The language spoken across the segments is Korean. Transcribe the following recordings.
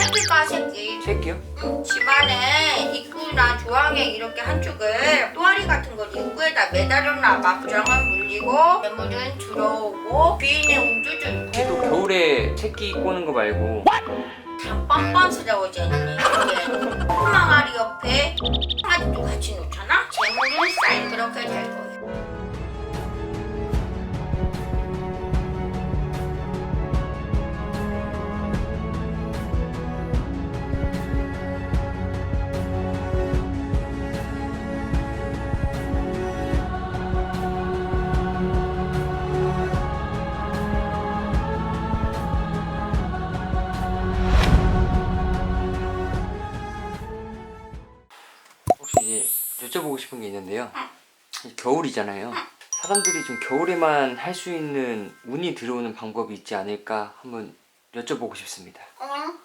새끼가 새끼. 새끼요? 응, 집안에 입구나 조항에 이렇게 한쪽을 또아리 같은 걸 입구에다 매달아놔봐. 부정은 물리고 매물은 들어오고 운주줄. 혹시 또 겨울에 새끼 꼬는 거 말고 참 뻔뻔스러워졌네. 이게 콧망아리 여쭤보고 싶은 게 있는데요. 겨울이잖아요. 사람들이 좀 겨울에만 할 수 있는 운이 들어오는 방법이 있지 않을까 한번 여쭤보고 싶습니다. 응?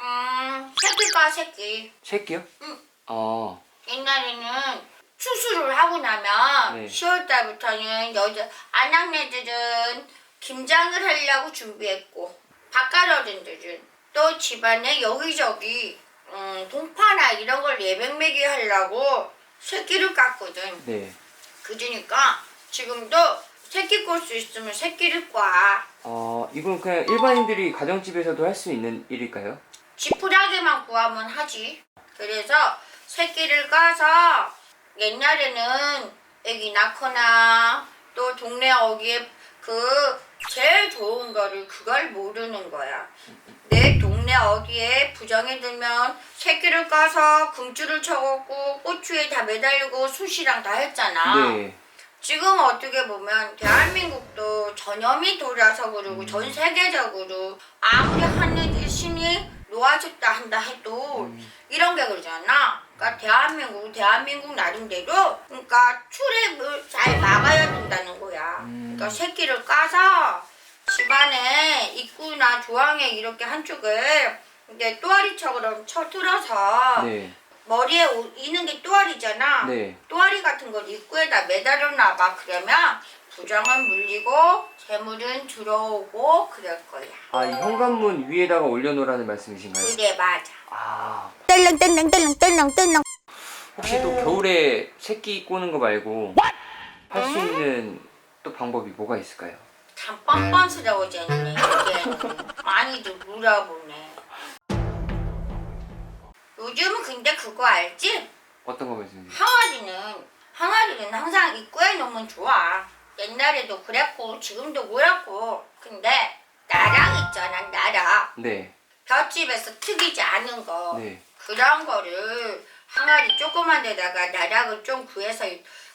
음, 새끼가 새끼. 새끼요? 응. 어, 옛날에는 수술을 하고 나면 네. 10월 달부터는 여자 아낙네들은 김장을 하려고 준비했고 바깥 어른들은 또 집안에 여기저기 음, 동파나 이런 걸 예백매기 하려고 새끼를 깠거든. 네. 그러니까 지금도 새끼 꼴 수 있으면 새끼를 꽈. 어, 이건 그냥 일반인들이 가정집에서도 할 수 있는 일일까요? 지푸라기만 구하면 하지. 그래서 새끼를 까서 옛날에는 애기 낳거나 또 동네 어귀에 그 제일 좋은 거를 그걸 모르는 거야. 내 동네 어귀에 부정이 들면 새끼를 까서 금줄을 쳐갖고 고추에 다 매달리고 숯이랑 다 했잖아. 네. 지금 어떻게 보면 대한민국도 전염이 돌아서 그러고 전 세계적으로 아무리 하늘 신이 놓아줬다 한다 해도 이런 게 그러잖아. 그러니까 대한민국 대한민국 나름대로 그러니까 출입을 잘 막아야 된다는 거야. 그러니까 새끼를 까서 집안에 입구나 조항에 이렇게 한쪽을 이제 또아리처럼 쳐 틀어서 네. 머리에 오- 이는 게 또아리잖아. 네. 또아리 같은 걸 입구에다 매달아 놔봐. 그러면 부정은 물리고 재물은 들어오고 그럴 거야. 아, 이 현관문 위에다가 올려놓으라는 말씀이신가요? 그래 맞아. 아, 뜰렁뜰렁뜰렁뜰렁뜰렁. 혹시 또 겨울에 새끼 꼬는 거 말고 할수 있는 또 방법이 뭐가 있을까요? 참 뻔뻔스러워졌네. 이게 많이들 물어보네. 요즘은 근데 그거 알지? 어떤 거 말씀이세요? 항아리는 항아리는 항상 입구에 놓으면 좋아. 옛날에도 그랬고 지금도 그렇고. 근데 나락 있잖아 나락. 네. 볏집에서 튀기지 않은 거 네. 그런 거를 항아리 조그만 데다가 나락을 좀 구해서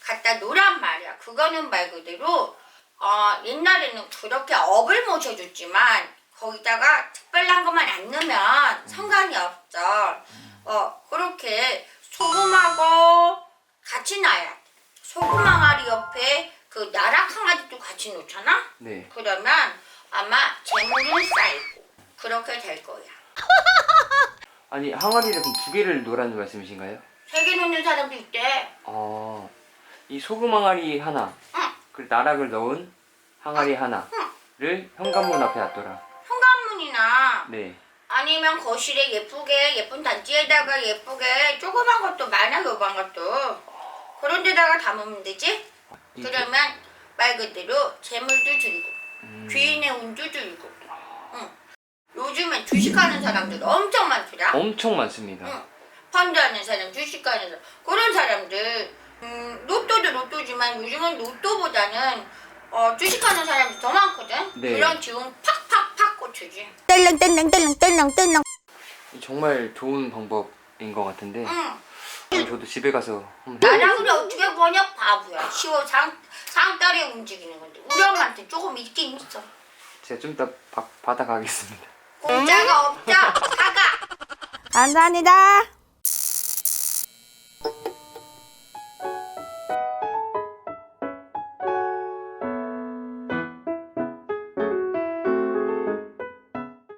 갖다 놓란 말이야. 그거는 말 그대로 어, 옛날에는 그렇게 업을 모셔줬지만 거기다가 특별한 것만 안 넣으면 상관이 없어 어 그렇게 소금하고 같이 놔야 돼. 소금 항아리 옆에 그 나락 항아리도 같이 놓잖아? 네. 그러면 아마 재물은 쌓이고 그렇게 될 거야. 아니, 항아리를 그럼 두 개를 놓으라는 말씀이신가요? 세 개 놓는 사람도 있대. 어, 이 소금 항아리 하나, 응. 그리고 나락을 넣은 항아리 하나를 현관문 앞에 놔둬라. 현관문이나 네. 아니면 거실에 예쁘게 예쁜 단지에다가 예쁘게 조그만 것도 많아 요반 것도 그런 데다가 담으면 되지. 이 그러면 말 그대로 재물도 줄고 음, 귀인의 운도 줄고. 응. 요즘엔 주식하는 사람들 엄청 많더라. 엄청 많습니다. 응. 펀드 하는 사람, 주식하는 사람 그런 사람들 음, 로또도 로또지만 요즘은 로또보다는 어, 주식하는 사람이 더 많거든. 네. 그런 기운 팍팍팍 꽂히지. 뜰렁뜰렁뜰렁뜰렁뜰렁 정말 좋은 방법인 것 같은데 응. 저도 집에 가서 한번 나락을 어떻게 보냐 바보야. 쉬워 상 상따리 움직이는 건데 우리 엄마한테 조금 있긴 있어. 제가 좀 이따 바, 받아가겠습니다. 공짜가 없자 사가. 감사합니다.